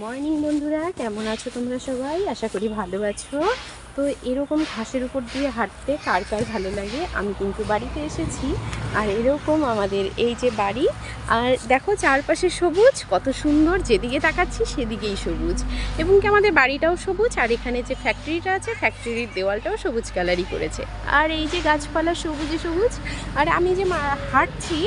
Morning বন্ধুরা, কেমন আছো তোমরা সবাই? আশা করি ভালো আছো। তো এরকম ঘাসের উপর দিয়ে হাঁটতে কার কার ভালো লাগে? আমি কিন্তু বাড়িতে এসেছি। আর এরকম আমাদের এই যে বাড়ি, আর দেখো চারপাশে সবুজ, কত সুন্দর, যেদিকে তাকাচ্ছি সেদিকেই সবুজ। এবং কি আমাদের বাড়িটাও সবুজ, আর এখানে যে ফ্যাক্টরিটা আছে ফ্যাক্টরির দেওয়ালটাও সবুজ কালারই করেছে। আর এই যে গাছপালা সবুজে সবুজ, আর আমি যে হাঁটছি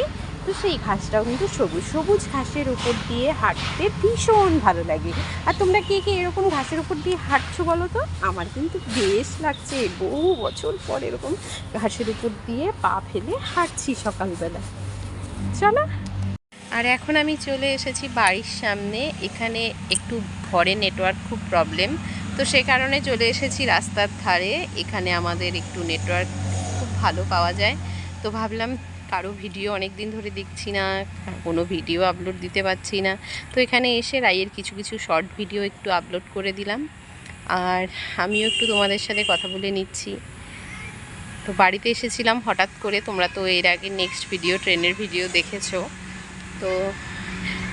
তো সেই ঘাসটাও কিন্তু সবুজ সবুজ ঘাসের উপর দিয়ে হাঁটতে ভীষণ ভালো লাগে। আর তোমরা কে কে এরকম ঘাসের উপর দিয়ে হাঁটছো বলো তো? আমার কিন্তু বেশ লাগছে। বহু বছর পর এরকম ঘাসের উপর দিয়ে পা ফেলে হাঁটছি সকালবেলা। চলো। আর এখন আমি চলে এসেছি বাড়ির সামনে। এখানে একটু ঘরে নেটওয়ার্ক খুব প্রবলেম। তো সে কারণে চলে এসেছি রাস্তার ধারে। এখানে আমাদের একটু নেটওয়ার্ক খুব ভালো পাওয়া যায়। তো ভাবলাম কারও ভিডিও অনেক দিন ধরে দেখছি না কোনো ভিডিও আপলোড দিতে পারছি না। তো এখানে এসে রাইয়ের কিছু কিছু শর্ট ভিডিও একটু আপলোড করে দিলাম। আর আমিও একটু তোমাদের সাথে কথা বলে নিচ্ছি। তো বাড়িতে এসেছিলাম হঠাৎ করে তোমরা তো এর আগে নেক্সট ভিডিও ট্রেনের ভিডিও দেখেছ। তো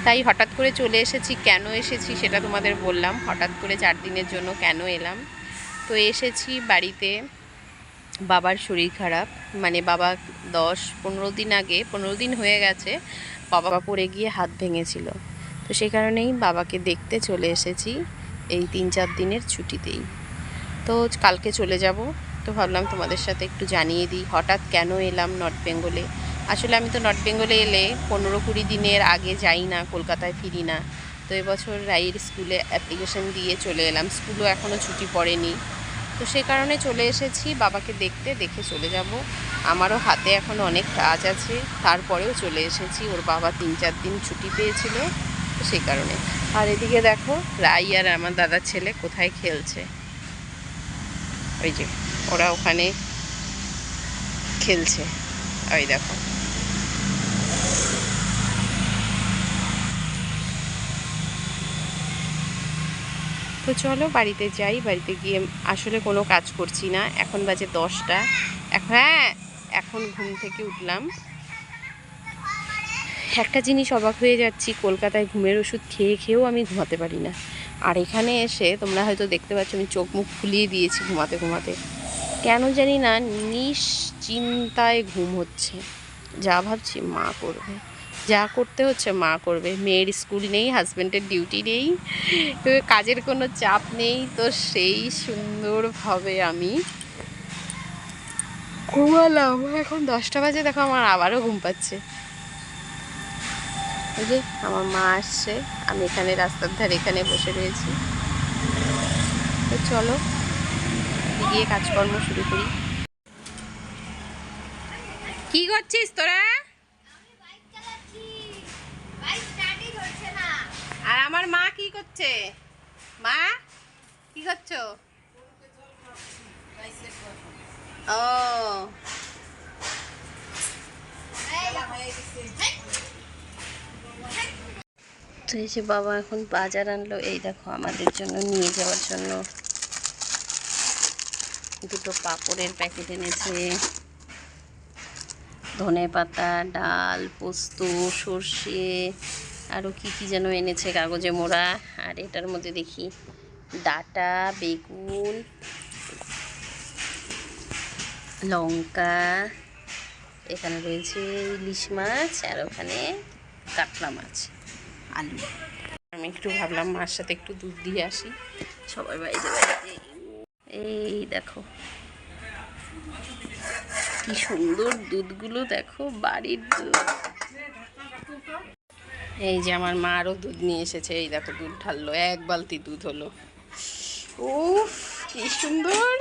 তাই হঠাৎ করে চলে এসেছি কেন এসেছি সেটা তোমাদের বললাম। হঠাৎ করে চার দিনের জন্য কেন এলাম? তো এসেছি বাড়িতে বাবার শরীর খারাপ। মানে বাবা দশ পনেরো দিন আগে, পনেরো দিন হয়ে গেছে, বাবা পড়ে গিয়ে হাত ভেঙেছিল। তো সেই কারণেই বাবাকে দেখতে চলে এসেছি এই তিন চার দিনের ছুটিতেই। তো কালকে চলে যাব। তো ভাবলাম তোমাদের সাথে একটু জানিয়ে দিই, হঠাৎ কেন এলাম নর্থ বেঙ্গলে? আসলে আমি তো নর্থ বেঙ্গলে এলে পনেরো কুড়ি দিনের আগে যাই না, কলকাতায় ফিরি না। তো এবছর রাইয়ের স্কুলে অ্যাপ্লিকেশন দিয়ে চলে এলাম। স্কুলও এখনও ছুটি পড়েনি। তো সে কারণে চলে এসেছি। বাবাকে দেখতে, দেখে চলে যাব। আমারও হাতে এখন অনেক কাজ আছে। তারপরেও চলে এসেছি। ওর বাবা তিন চার দিন ছুটি পেয়েছিল, তো সেই কারণে। আর এদিকে দেখো, রাই আর আমার দাদার ছেলে কোথায় খেলছে। ওই যে, ওরা ওখানে খেলছে। ওই দেখো। তো চলো বাড়িতে যাই, বাড়িতে গিয়ে আসলে কোনো কাজ করছি না। এখন বাজে দশটা। এখন হ্যাঁ এখন ঘুম থেকে উঠলাম। একটা জিনিস অবাক হয়ে যাচ্ছি, কলকাতায় ঘুমের ওষুধ খেয়ে খেয়েও আমি ঘুমাতে পারি না। আর এখানে এসে তোমরা হয়তো দেখতে পাচ্ছ, আমি চোখ মুখ ফুলিয়ে দিয়েছি ঘুমাতে ঘুমাতে। কেন জানি না, নিশ্চিন্তায় ঘুম হচ্ছে। যা ভাবছি মা করবে। যা করতে হচ্ছে মা করবে। মেয়ের স্কুল নেই হাজব্যান্ডের ডিউটি নেই, কাজের কোনো চাপ নেই, তো সেই সুন্দরভাবে আমি ঘুমালাম। এখন দশটা বাজে, দেখো আমার আবারও ঘুম পাচ্ছে। যে আমার মা আসছে, আমি এখানে রাস্তার ধারে এখানে বসে রয়েছি। তো চলো গিয়ে কাজকর্ম শুরু করি। কি করছিস তোরা? আর আমার মা কি করছে? মা, কি করছ? ও। তো এই বাবা এখন বাজার আনলো, এই দেখো আমাদের জন্য নিয়ে যাওয়ার জন্য। দুটো পাঁপড়ের প্যাকেট এনেছে। ধনে পাতা ডাল, পোস্ত, সর্ষে আরও কি কি যেন এনেছে কাগজে মোড়া। আর এটার মধ্যে দেখি ডাটা, বেগুন, লঙ্কা, এখানে রয়েছে ইলিশ মাছ, আর ওখানে কাতলা মাছ, আলু। আমি একটু ভাবলাম মার সাথে একটু দুধ দিয়ে আসি। সবাই বাড়িতে এই দেখো। কি সুন্দর দুধগুলো দেখো, বাড়ির দুধ। এই যে আমার মা আরও দুধ নিয়ে এসেছে, এই দেখো দুধ ঢাললো, এক বালতি দুধ হলো। উফ, কি সুন্দর!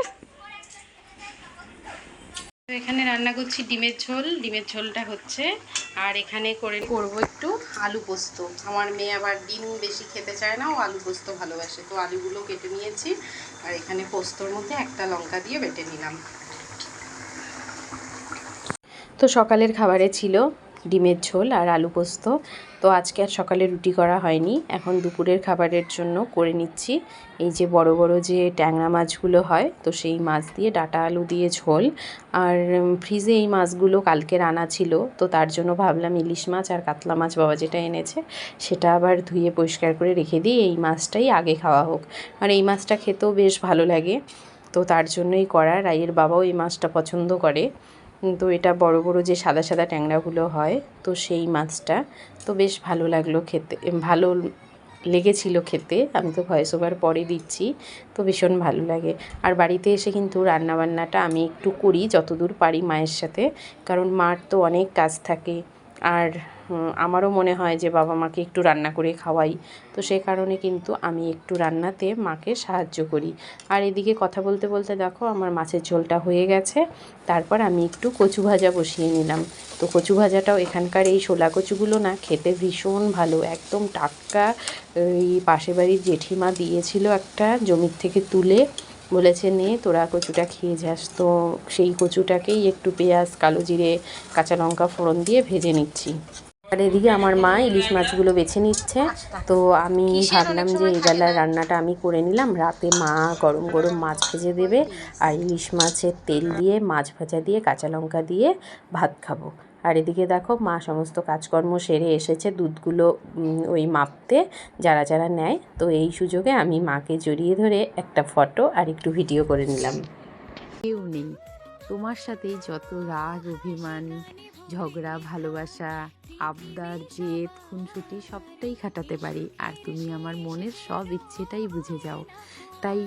এখানে রান্না করছি ডিমের ঝোল, ডিমের ঝোলটা হচ্ছে, আর এখানে করে করব একটু আলু পোস্ত। আমার মেয়ে আবার ডিম বেশি খেতে চায় না, ও আলু পোস্ত ভালোবাসে। তো আলুগুলো কেটে নিয়েছি, আর এখানে পোস্তর মধ্যে একটা লঙ্কা দিয়ে বেটে নিলাম। তো সকালের খাবারে ছিল ডিমের ঝোল আর আলু পোস্ত। তো আজকে আর সকালে রুটি করা হয়নি। এখন দুপুরের খাবারের জন্য করে নিচ্ছি। এই যে বড় বড় যে ট্যাংরা মাছগুলো হয়, তো সেই মাছ দিয়ে ডাটা আলু দিয়ে ঝোল। আর ফ্রিজে এই মাছগুলো কালকে রানা ছিল, তো তার জন্য ভাবলাম ইলিশ মাছ আর কাতলা মাছ বাবা যেটা এনেছে, সেটা আবার ধুয়ে পরিষ্কার করে রেখে দিই এই মাছটাই আগে খাওয়া হোক। আর এই মাছটা খেতেও বেশ ভালো লাগে। তো তার জন্যই করা। রাইয়ের বাবাও এই মাছটা পছন্দ করে। তো এটা বড় বড় যে সাদা সাদা ট্যাংরাগুলো হয়, তো সেই মাছটা, তো বেশ ভালো লাগল খেতে ভালো লেগেছিল খেতে, আমি তো ভয়েস ওভার পরে দিচ্ছি, তো ভীষণ ভালো লাগে। আর বাড়িতে এসে কিন্তু রান্নাবান্নাটা আমি একটু করি, যতদূর পারি মায়ের সাথে, কারণ মার তো অনেক কাজ থাকে, আর আমারও মনে হয় যে বাবা মাকে একটু রান্না করে খাওয়াই। তো সেই কারণে কিন্তু আমি একটু রান্নাতে মাকে সাহায্য করি। আর এদিকে কথা বলতে বলতে দেখো আমার মাছের ঝোলটা হয়ে গেছে। তারপর আমি একটু কচু ভাজা বসিয়ে নিলাম। তো কচু ভাজাটাও এখানকার এই শোলা কচুগুলো না খেতে ভীষণ ভালো, একদম টাটকা। এই পাশের বাড়ির জেঠিমা দিয়েছিল একটা জমির থেকে তুলে। বলেছে, নে, তোরা কচুটা খেয়ে যাস। তো সেই কচুটাকেই একটু পেঁয়াজ, কালো জিরে, কাঁচা লঙ্কা ফোড়ন দিয়ে ভেজে নিচ্ছি। আর এদিকে আমার মা ইলিশ মাছগুলো বেছে নিচ্ছে। তো আমি ভাবলাম যে এই বেলার রান্নাটা আমি করে নিলাম। রাতে মা গরম গরম মাছ ভেজে দেবে আর ইলিশ মাছের তেল দিয়ে, মাছ ভাজা দিয়ে, কাঁচা লঙ্কা দিয়ে ভাত খাব। আর এদিকে দেখো মা সমস্ত কাজকর্ম সেরে এসেছে দুধগুলো ওই মাপতে যারা যারা নেয়। তো এই সুযোগে আমি মাকে জড়িয়ে ধরে একটা ফটো আর একটু ভিডিও করে নিলাম। কেউ নেই। তোমার সাথেই যত রাগ, অভিমান, ঝগড়া, ভালোবাসা আবদার, জেদ, খুনসুটি সবটাই খাটাতে পারি। আর তুমি আমার মনের সব ইচ্ছেটাই বুঝে যাও। তাই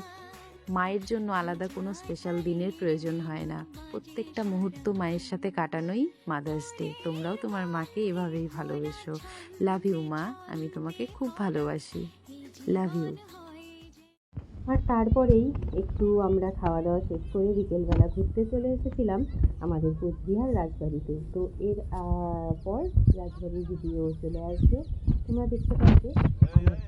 মায়ের জন্য আলাদা কোনো স্পেশাল দিনের প্রয়োজন হয় না। প্রত্যেকটা মুহূর্ত মায়ের সাথে কাটানোই মাদার্স ডে তোমরাও তোমার মাকে এভাবেই ভালোবেসো। লাভ ইউ মা। আমি তোমাকে খুব ভালোবাসি। লাভ ইউ আর তারপরেই একটু আমরা খাওয়া দাওয়া শেষ করে বিকেলবেলা ঘুরতে চলে এসেছিলাম আমাদের কোচবিহার রাজবাড়িতে। তো এর পর রাজবাড়ির ভিডিও চলে আসবে। তোমরা দেখতে পাবে আমার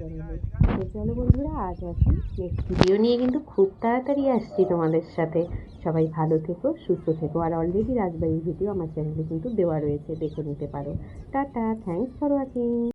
তো চলো বন্ধুরা, আজ আসি নেক্সট ভিডিও নিয়ে। কিন্তু খুব তাড়াতাড়ি আসছি তোমাদের সাথে। সবাই ভালো থেকো, সুস্থ থেকো। আর অলরেডি রাজবাড়ির ভিডিও আমার চ্যানেলে কিন্তু দেওয়া রয়েছে, দেখে নিতে পারো। Tata thanks for watching